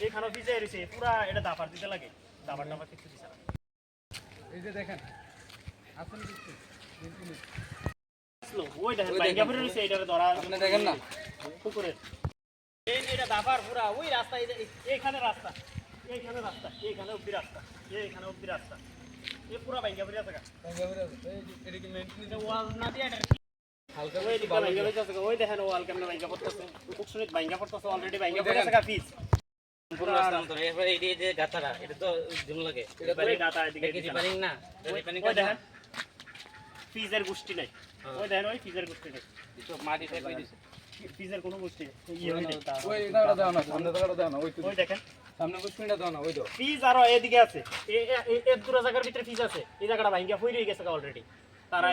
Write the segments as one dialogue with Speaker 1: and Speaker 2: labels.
Speaker 1: এইখানো এটা দাপার দিতে
Speaker 2: দেখেন
Speaker 1: ওই
Speaker 2: না
Speaker 1: পুকুরের এই এটা পুরা ওই রাস্তা এইখানে রাস্তা এইখানে রাস্তা এইখানে অব্দি রাস্তা এইখানে অব্দি রাস্তা। এই পুরা বাইঙ্গা পড়ে আছে গা।
Speaker 2: এটা কি মেইনটেইন
Speaker 1: ওয়াল না দিয়ে এটা
Speaker 2: হালকা
Speaker 1: ওই দিকে বাইঙ্গা পড়ে আছে ওই দেখেন ওয়াল কেমনে বাইঙ্গা পড়তেছে। পুকুরসুনিত বাইঙ্গা পড়তেছে অলরেডি বাইঙ্গা পড়ে আছে গা ফিজ পুরা রাস্তা ওই গাতা এদিকে দিছে না। ওই ওই দেখেন। ফিজের গোষ্ঠী নাই। ওই দেখেন ওই ফিজের গোষ্ঠী নাই। ফিজের কোনো গোষ্ঠী নাই।
Speaker 2: ওই দাঁড়া দাও না সামনে দাও না ওই
Speaker 1: দেখেন।
Speaker 2: সামনে বুঝপিনটা দাও না ওই তো
Speaker 1: ফিজ আরও এদিকে আছে। এ- জায়গার ভিতরে ফিজ আছে। এই জায়গাটা গেছে অলরেডি তারা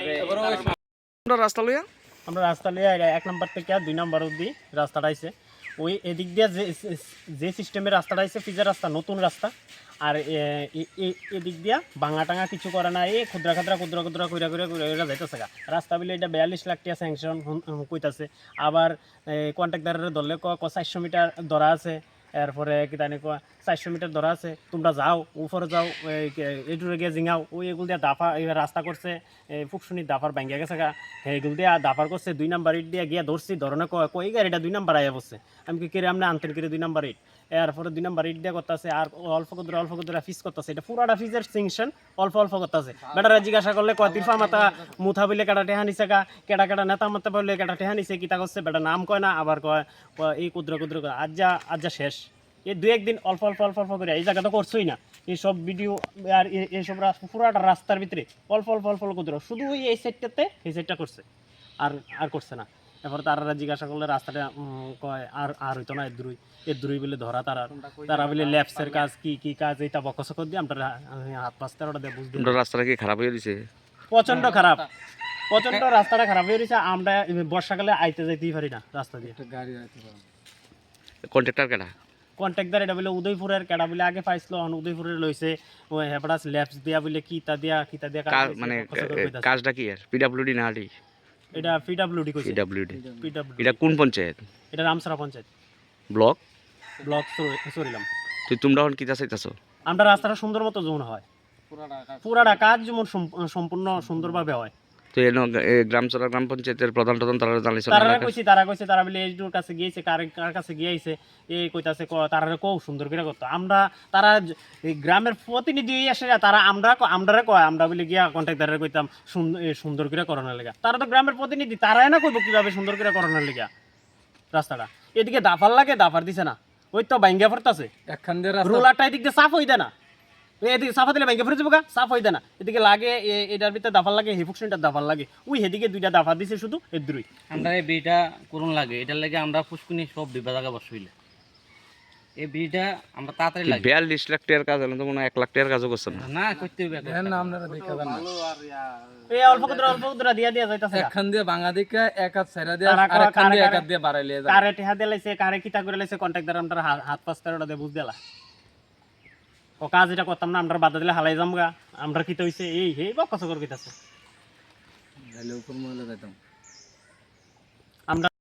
Speaker 3: আমরা রাস্তা লইয়া?
Speaker 1: আমরা রাস্তা আইলা, এক নম্বর থেকে দুই নম্বর অব্দি রাস্তাটা আইছে। ওই এদিক দিয়ে যে যে সিস্টেমের রাস্তাটা আইছে ফিজের রাস্তা নতুন রাস্তা। আর এদিক দিয়া ভাঙা টাঙা কিছু করে না এই ক্ষুদ্রা খাদ্রা ক্ষুদ্রা ক্ষুদ্রা কইরা কইরা কইরা কইরা যাইতেছে গা। রাস্তা বিলে এটা বিয়াল্লিশ লাখ টাকা স্যাংশন কইতাছে। আবার কন্ট্রাক্টারের ধরলে ক চারশো মিটার ধরা আছে। এরপরে কিতানি কয়, চারশো মিটার ধরা আছে, তোমরা যাও উপরে যাও এইটুরে গিয়ে জিঙাও ওই এগুলো দিয়ে দাফা রাস্তা করছে, এই ফুকশুনির দাফার ভাঙ্গিয়া গেছে গা এগুলো দিয়ে দাফার করছে, দুই নাম্বার ইট দিয়ে গিয়ে ধরছি, ধরনে কয় কই গাড়িটা দুই নাম্বার আয়া বসছে আমি কি কেরে আমরা আনতেন কেরে দুই নাম্বার ইট? এরপরে দুই নাম্বার ইট করতেছে, আর অল্প কদরা অল্প কদরা ফিস করতেছে। এটা পুরাটা ফিজের সিংশন অল্প অল্প করতেছে। বেটারা জিজ্ঞাসা করলে, কয়, তিরফা মাতা মুথা বলে কেটা টেহা নিছে গা? কেটা কেটা নেতা মাতা বললে কেটা টেহা নিছে? কিতা করছে? বেটা নাম কয় না, আবার কয় এই কুদ্র কুদ্র কয়। আজ যা আজ যা শেষ। এই দু একদিন অল্প অল্প অল্প অল্প করে। এই জায়গা তো করছোই না। এইসব ভিডিও আর এইসব পুরাটা রাস্তার ভিতরে অল্প অল্প অল্প করে শুধু এই সাইডটাতে এই সাইডটা করছে। আর আর করছে না। এরপর তারা জিজ্ঞাসা করলে রাস্তাটা কয় আর আর হইতো না এদুরুই। এদুরুই বলে ধরা তারা। তারা বলে ল্যাপসের কাজ কি কি কাজ এইটা বকসক দিয়ে আমরা হাত পাঁচটা ওটা দিয়ে বুঝতে
Speaker 3: আমরা রাস্তাটা কি খারাপ হয়ে দিছে
Speaker 1: প্রচণ্ড খারাপ। প্রচণ্ড রাস্তাটা খারাপ হয়ে রয়েছে আমরা বর্ষাকালে আইতে যাইতেই পারি না রাস্তা দিয়ে।
Speaker 2: একটা গাড়ি আছে বাবা।
Speaker 3: কন্ট্রাক্টর কেটা
Speaker 1: কন্ট্রাক্টর এটা বলে উদয়পুরের কেডা বলে আগে পাইছিল এখন উদয়পুরের লইছে। ওই হেপাটাস ল্যাপস দিয়া বলে কিতা দিয়া কিতা দিয়া কাজ
Speaker 3: কাজ
Speaker 1: হইছে,
Speaker 3: মানে। কাজটা কি আর পিডাব্লিউডি না আডি
Speaker 1: এটা পিডব্লিউডি কইছে।
Speaker 3: পিডাব্লিউডি
Speaker 1: পিডব্লিউডি
Speaker 3: এটা কোন পঞ্চায়েত?
Speaker 1: এটা রামসরা পঞ্চায়েত।
Speaker 3: ব্লক?
Speaker 1: ব্লক সরিলাম।
Speaker 3: তো তোমরা এখন কিতা চাইতাছো?
Speaker 1: আমরা রাস্তাটা সুন্দর মতো জোন হয়।
Speaker 2: পুরাটা কাজ।
Speaker 1: পুরাটা কাজ যেমন সম্পূর্ণ সুন্দরভাবে হয়।
Speaker 3: তো এন গ্রাম গ্রাম পঞ্চায়েতের প্রধান প্রধান তারা
Speaker 1: তারা কইছি তারা কইছে তারা বলে এইচডিওর কাছে গিয়েছে কার কার কাছে গিয়েছে? এই কইতাছে তারা কও সুন্দর করে করতো আমরা তারা গ্রামের প্রতিনিধি আসে তারা আমরা আমরারে কয় আমরা বলে গিয়া কন্ট্রাক্টারে কইতাম সুন্দর সুন্দর করে করানোর লেগা। তারা তো গ্রামের প্রতিনিধি তারাই না কইব কীভাবে সুন্দর করে করানোর লেগা রাস্তাটা। এদিকে দাফার লাগে দাফার দিছে না। ওই তো বাইঙ্গা ফরতাছে
Speaker 2: একখান দিয়ে
Speaker 1: রোলারটা এদিক দিয়ে সাফ হই দেয় না। এদিকে সাফা দিলে বাইঙ্গা ফিরে যাব সাফ হই দেয় না এদিকে লাগে এটার ভিতরে দাফার লাগে হিফুকশনটার দাফার লাগে। ওই এদিকে দুইটা দাফা দিছে শুধু এর দুই।
Speaker 4: আমরা এই বিড়িটা করুন লাগে। এটার লাগে আমরা ফুসকুনি সব বিপদ জায়গা বসইলে। এই বিড়িটা আমরা তাড়াতাড়ি লাগে।
Speaker 3: বিয়াল্লিশ লাখ টাকার কাজ হলে তো মনে হয় এক লাখ টাকার কাজও করছে না?
Speaker 4: না করতে হবে।
Speaker 2: না আপনারা দেখা যান না।
Speaker 1: এই অল্প কদরা অল্প কদরা দিয়া দিয়া যাইতাছে।
Speaker 2: একখান দিয়ে ভাঙা দিকে এক হাত ছাইরা দিয়ে আর একখান দিয়ে এক হাত দিয়ে বাড়াইলে যায়।
Speaker 1: কারে টেহা দিলাইছে কারে কিতা করে লাইছে কন্ট্যাক্ট দ্বারা আমরা হাত হাত পাঁচ তেরোটা দিয়ে বুঝ দিলা। ও কাজ এটা করতাম না আমরা বাধা দিলে হালাই যাম গা। আমরা কিতে হইছে এই হে বা কত করে কিতাছে আমরা